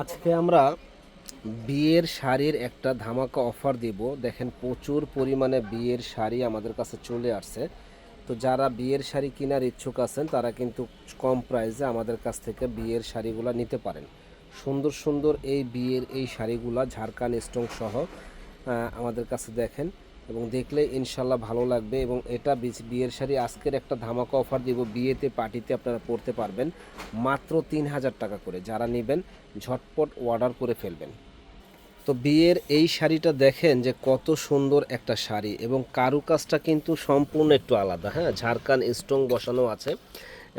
আজকে আমরা বিয়ের শাড়ির একটা ধামাকা অফার দিব। দেখেন প্রচুর পরিমাণে বিয়ের শাড়ি আমাদের কাছে চলে আসছে। তো যারা বিয়ের শাড়ি কেনার ইচ্ছুক আছেন, তারা কিন্তু কম প্রাইসে আমাদের কাছ থেকে বিয়ের শাড়িগুলো নিতে পারেন। সুন্দর সুন্দর এই বিয়ের এই শাড়িগুলা ঝাড়খান স্টং সহ আমাদের কাছে দেখেন। এবং দেখলে ইনশাল্লাহ ভালো লাগবে এবং এটা বিয়ের শাড়ি আজকের একটা ধামাকা অফার দিব। বিয়েতে, পার্টিতে আপনারা পরতে পারবেন মাত্র তিন হাজার টাকা করে। যারা নেবেন, ঝটপট অর্ডার করে ফেলবেন। তো বিয়ের এই শাড়িটা দেখেন যে কত সুন্দর একটা শাড়ি এবং কারুকাজটা কিন্তু সম্পূর্ণ একটু আলাদা হ্যাঁ? ঝাড়খান স্টোন বসানো আছে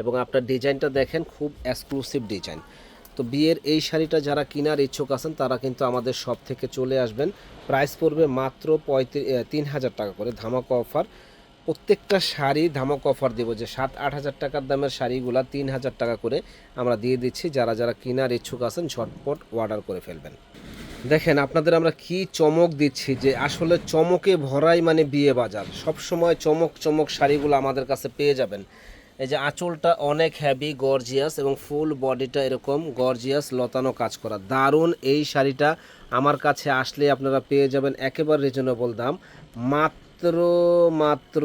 এবং আপনার ডিজাইনটা দেখেন, খুব এক্সক্লুসিভ ডিজাইন। তো বিয়ের এই শাড়িটা যারা কেনার ইচ্ছুক আছেন, তারা কিন্তু আমাদের শপ থেকে চলে আসবেন। প্রাইস পড়বে মাত্র পঁয়ত্রিশ তিন হাজার টাকা করে ধামাকা অফার প্রত্যেকটা শাড়ি ধামাকা অফার দেবো যে সাত, আট হাজার টাকার দামের শাড়িগুলা তিন হাজার টাকা করে আমরা দিয়ে দিচ্ছি। যারা যারা কেনার ইচ্ছুক আছেন, ঝটপট অর্ডার করে ফেলবেন। দেখেন, আপনাদের আমরা কি চমক দিচ্ছি যে আসলে চমকে ভরাই মানে বিয়ে বাজার। সব সময় চমক চমক শাড়িগুলো আমাদের কাছে পেয়ে যাবেন। এই যে আঁচলটা অনেক হ্যাভি গর্জিয়াস এবং ফুল বডিটা এরকম গর্জিয়াস লতানো কাজ করা। দারুণ এই শাড়িটা আমার কাছে আসলে আপনারা পেয়ে যাবেন একেবারে রিজনেবল দাম। মাত্র মাত্র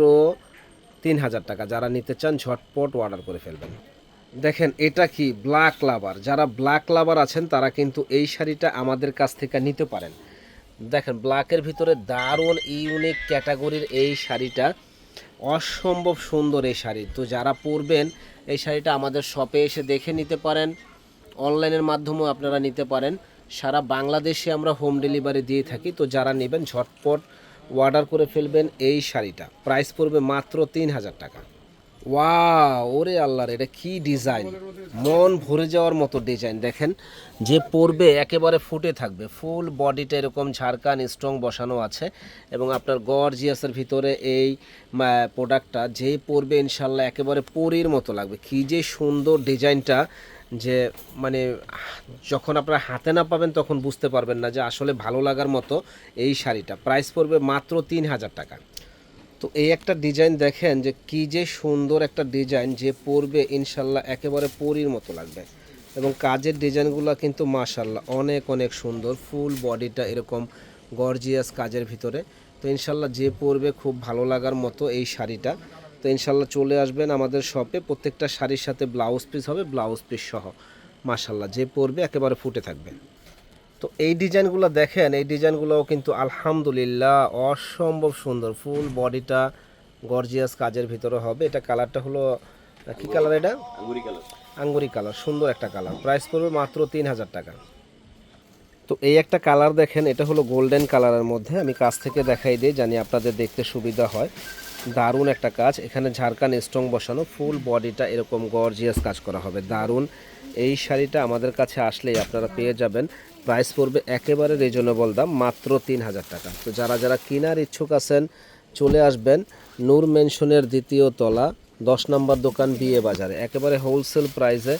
তিন হাজার টাকা। যারা নিতে চান, ঝটপট অর্ডার করে ফেলবেন। দেখেন, এটা কি ব্ল্যাক লাভার যারা ব্ল্যাক লাভার আছেন, তারা কিন্তু এই শাড়িটা আমাদের কাছ থেকে নিতে পারেন। দেখেন ব্ল্যাকের ভিতরে দারুণ ইউনিক ক্যাটাগরির এই শাড়িটা অসম্ভব সুন্দর এই শাড়ি। তো যারা পরবেন, এই শাড়িটা আমাদের শপে এসে দেখে নিতে পারেন। অনলাইনের মাধ্যমেও আপনারা নিতে পারেন। সারা বাংলাদেশে আমরা হোম ডেলিভারি দিয়ে থাকি। তো যারা নেবেন, ঝটপট অর্ডার করে ফেলবেন এই শাড়িটা। প্রাইস পড়বে মাত্র তিন হাজার টাকা। ওয়া ওরে আল্লাহর এটা কি ডিজাইন মন ভরে যাওয়ার মতো ডিজাইন দেখেন। যে পরবে, একেবারে ফুটে থাকবে। ফুল বডিটা এরকম ঝাড়খান স্ট্রং বসানো আছে। এবং আপনার গর্জিয়াসের ভিতরে এই প্রোডাক্টটা যেই পরবে ইনশাল্লাহ একেবারে পরির মতো লাগবে। কি যে সুন্দর ডিজাইনটা যে মানে যখন আপনারা হাতে না পাবেন, তখন বুঝতে পারবেন না যে আসলে ভালো লাগার মতো এই শাড়িটা। প্রাইস পড়বে মাত্র তিন হাজার টাকা। তো এই একটা ডিজাইন দেখেন যে কি যে সুন্দর একটা ডিজাইন যে পরবে ইনশাল্লাহ একেবারে পরির মতো লাগবে। এবং কাজের ডিজাইনগুলো কিন্তু মাশাল্লাহ অনেক অনেক সুন্দর। ফুল বডিটা এরকম গর্জিয়াস কাজের ভিতরে। তো ইনশাল্লাহ যে পরবে খুব ভালো লাগার মতো এই শাড়িটা। তো ইনশাল্লাহ চলে আসবেন আমাদের শপে প্রত্যেকটা শাড়ির সাথে ব্লাউজ পিস হবে ব্লাউজ পিস সহ। মাশাল্লাহ, যে পরবে একেবারে ফুটে থাকবে। তো এই ডিজাইনগুলো দেখেন এই ডিজাইনগুলোও কিন্তু আলহামদুলিল্লাহ অসম্ভব সুন্দর। ফুল বডিটা গর্জিয়াস কাজের ভিতরে হবে। এটা কালারটা হলো কি কালার এটা? আঙ্গুরি কালার। সুন্দর একটা কালার। প্রাইস পড়বে মাত্র তিন হাজার টাকা। তো এই একটা কালার দেখেন এটা হলো গোল্ডেন কালারের মধ্যে। আমি কাছ থেকে দেখাই দিই জানি আপনাদের দেখতে সুবিধা হয়। দারুণ একটা কাজ। এখানে ঝাড়খান স্ট্রং বসানো ফুল বডিটা এরকম গর্জিয়াস কাজ করা হবে। দারুণ। এই শাড়িটা আমাদের কাছে আসলেই আপনারা পেয়ে যাবেন। প্রাইস পড়বে একেবারে রিজনেবল দাম, মাত্র তিন হাজার টাকা। তো যারা যারা কেনার ইচ্ছুক আছেন, চলে আসবেন নূর মেনশনের দ্বিতীয় তলা, দশ নম্বর দোকান বিয়ে বাজারে। একেবারে হোলসেল প্রাইসে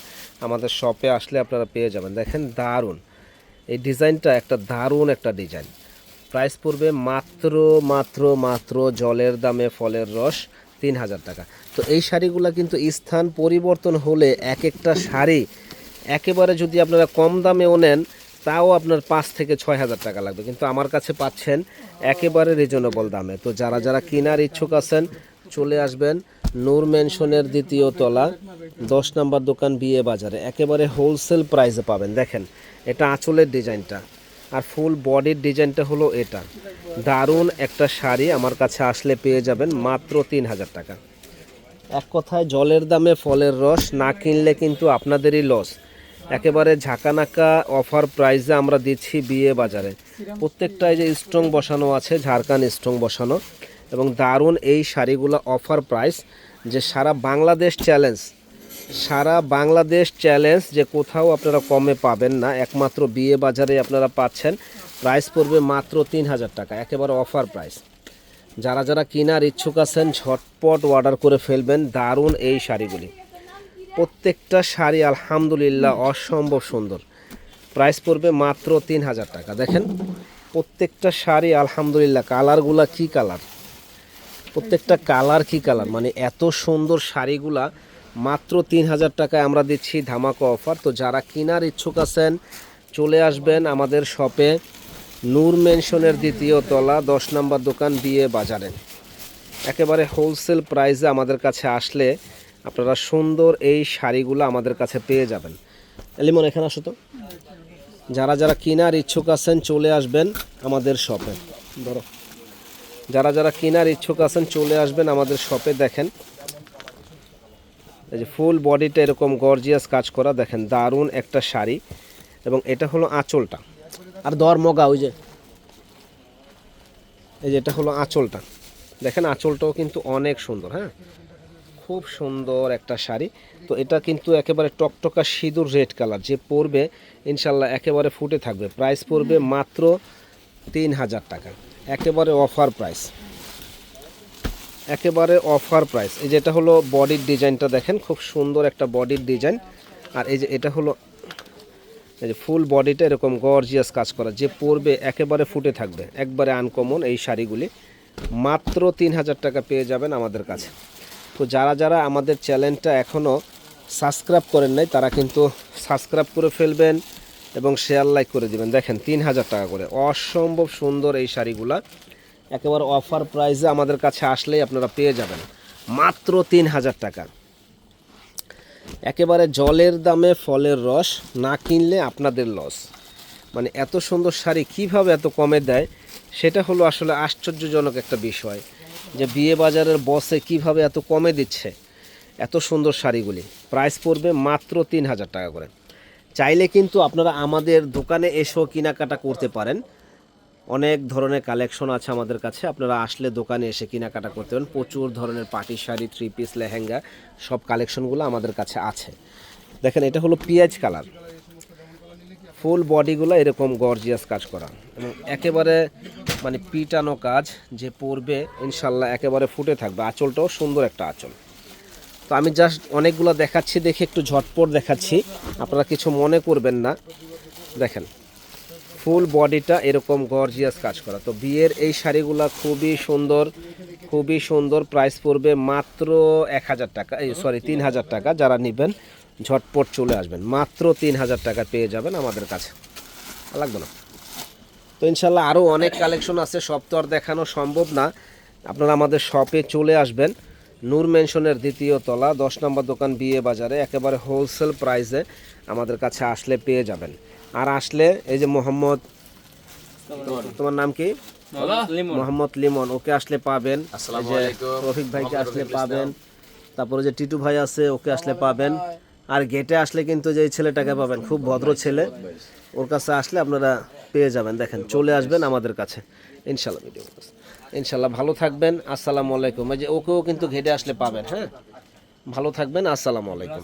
আমাদের শপে আসলে আপনারা পেয়ে যাবেন। দেখেন দারুণ। এই ডিজাইনটা একটা দারুণ একটা ডিজাইন। প্রাইস পড়বে মাত্র মাত্র মাত্র জলের দামে ফলের রস তিন হাজার টাকা। তো এই শাড়িগুলো কিন্তু স্থান পরিবর্তন হলে এক একটা শাড়ি একেবারে যদি আপনারা কম দামেও নেন তাও আপনার পাঁচ থেকে ছয় হাজার টাকা লাগবে। কিন্তু আমার কাছে পাচ্ছেন একেবারে রিজনেবল দামে। তো যারা যারা কেনার ইচ্ছুক আছেন, চলে আসবেন নূর মেনশনের দ্বিতীয় তলা, দশ নম্বর দোকান বিয়ে বাজারে। একেবারে হোলসেল প্রাইসে পাবেন। দেখেন, এটা আঁচলের ডিজাইনটা। আর ফুল বডির ডিজাইনটা হলো এটা। দারুণ একটা শাড়ি আমার কাছে আসলে পেয়ে যাবেন মাত্র তিন হাজার টাকা। এক কথায় জলের দামে ফলের রস, না কিনলে কিন্তু আপনাদেরই লস একেবারে ঝাঁকানাকা অফার প্রাইসে আমরা দিচ্ছি বিয়ে বাজারে। প্রত্যেকটায় যে স্ট্রং বসানো আছে ঝাড়খান স্ট্রং বসানো। এবং দারুণ এই শাড়িগুলো অফার প্রাইস যে সারা বাংলাদেশ চ্যালেঞ্জ সারা বাংলাদেশ চ্যালেঞ্জ যে কোথাও আপনারা কমে পাবেন না। একমাত্র বিয়ে বাজারে আপনারা পাচ্ছেন। প্রাইস পড়বে মাত্র তিন হাজার টাকা। একেবারে অফার প্রাইস যারা যারা কেনার ইচ্ছুক আছেন ঝটপট অর্ডার করে ফেলবেন দারুণ এই শাড়িগুলি। প্রত্যেকটা শাড়ি আলহামদুলিল্লাহ অসম্ভব সুন্দর। প্রাইস পড়বে মাত্র তিন হাজার টাকা। দেখেন, প্রত্যেকটা শাড়ি আলহামদুলিল্লাহ কালারগুলা কি কালার? প্রত্যেকটা কালার কি কালার? মানে এত সুন্দর শাড়িগুলা মাত্র তিন হাজার টাকায় আমরা দিচ্ছি ধামাকা অফার। তো যারা কেনার ইচ্ছুক আছেন, চলে আসবেন আমাদের শপে নূর মেনশনের দ্বিতীয় তলা, দশ নম্বর দোকান, বিয়ে বাজারে। একেবারে হোলসেল প্রাইসে আমাদের কাছে আসলে আপনারা সুন্দর এই শাড়িগুলো আমাদের কাছে পেয়ে যাবেন। এলিমন, এখানে আসো তো। যারা যারা কেনার ইচ্ছুক আছেন, চলে আসবেন আমাদের শপে। ধরো। যারা যারা কেনার ইচ্ছুক আছেন, চলে আসবেন আমাদের শপে, দেখেন। এই যে ফুল বডিটা এরকম গর্জিয়াস কাজ করা, দেখেন, দারুণ একটা শাড়ি। এবং এটা হলো আঁচলটা। আর দর মগা, ওই যে। এই যে, এটা হলো আঁচলটা। দেখেন, আঁচলটাও কিন্তু অনেক সুন্দর হ্যাঁ? খুব সুন্দর একটা শাড়ি। তো এটা কিন্তু একেবারে টকটকা সিঁদুর রেড কালার যে পরবে ইনশাল্লাহ একেবারে ফুটে থাকবে। প্রাইস পড়বে মাত্র তিন হাজার টাকা। একেবারে অফার প্রাইস একেবারে অফার প্রাইস এই যেটা হলো বডির ডিজাইনটা দেখেন খুব সুন্দর একটা বডির ডিজাইন আর এই যে এটা হলো এই যে ফুল বডিটা এরকম গর্জিয়াস কাজ করা যে পরবে একেবারে ফুটে থাকবে। একবারে আনকমন এই শাড়িগুলি। মাত্র তিন হাজার টাকা পেয়ে যাবেন আমাদের কাছে। তো যারা যারা আমাদের চ্যানেলটা এখনও সাবস্ক্রাইব করেন নাই, তারা কিন্তু সাবস্ক্রাইব করে ফেলবেন এবং শেয়ার লাইক করে দিবেন। দেখেন, তিন হাজার টাকা করে। অসম্ভব সুন্দর এই শাড়িগুলা। একেবারে অফার প্রাইসে আমাদের কাছে আসলেই আপনারা পেয়ে যাবেন। মাত্র তিন হাজার টাকা। একেবারে জলের দামে ফলের রস না কিনলে আপনাদের লস মানে এত সুন্দর শাড়ি কীভাবে এত কমে দেয়, সেটা হলো আসলে আশ্চর্যজনক একটা বিষয়। যে বিয়ে বাজারের বসে কীভাবে এত কমে দিচ্ছে? এত সুন্দর শাড়িগুলি। প্রাইস পড়বে মাত্র তিন হাজার টাকা করে। চাইলে কিন্তু আপনারা আমাদের দোকানে এসেও কেনাকাটা করতে পারেন। অনেক ধরনের কালেকশন আছে আমাদের কাছে। আপনারা আসলে দোকানে এসে কেনাকাটা করতে পারেন। প্রচুর ধরনের পাটি শাড়ি থ্রি পিস লেহেঙ্গা, সব কালেকশনগুলো আমাদের কাছে আছে। দেখেন, এটা হলো পিঁয়াজ কালার ফুল বডিগুলো এরকম গর্জিয়াস কাজ করা। এবং একেবারে মানে পিটানো কাজ যে পরবে, ইনশাল্লাহ একেবারে ফুটে থাকবে। আঁচলটাও সুন্দর একটা আঁচল। তো আমি জাস্ট অনেকগুলো দেখাচ্ছি, দেখে একটু ঝটপট দেখাচ্ছি। আপনারা কিছু মনে করবেন না। দেখেন, ফুল বডিটা এরকম গর্জিয়াস কাজ করা। তো বিয়ের এই শাড়িগুলো খুবই সুন্দর খুবই সুন্দর। প্রাইস পড়বে মাত্র এক হাজার টাকা, এই সরি তিন হাজার টাকা যারা নেবেন। ঝটপট চলে আসবেন। মাত্র তিন হাজার টাকা পেয়ে যাবেন আমাদের কাছে। লাগবে না। তো ইনশাল্লাহ আরও অনেক কালেকশন আছে সব তো আর দেখানো সম্ভব না। আপনারা আমাদের শপে চলে আসবেন। নূর মেনশনের দ্বিতীয় তলা দশ নম্বর দোকান বিয়ে বাজারে একেবারে হোলসেল প্রাইসে আমাদের কাছে আসলে পেয়ে যাবেন। আর আসলে এই যে মোহাম্মদ তোমার নাম কি? মোহাম্মদ লিমন ওকে আসলে পাবেন। রফিক ভাইকে আসলে পাবেন। তারপরে যে টিটু ভাই আছে ওকে আসলে পাবেন। আর গেটে আসলে কিন্তু যে ছেলেটাকে পাবেন, খুব ভদ্র ছেলে, ওর কাছে আসলে আপনারা পেয়ে যাবেন। দেখেন, চলে আসবেন আমাদের কাছে। ইনশাল্লাহ ইনশাল্লাহ ভালো থাকবেন, আসসালামু আলাইকুম। যে ওকেও কিন্তু ঘেটে আসলে পাবেন হ্যাঁ? ভালো থাকবেন, আসসালামু আলাইকুম।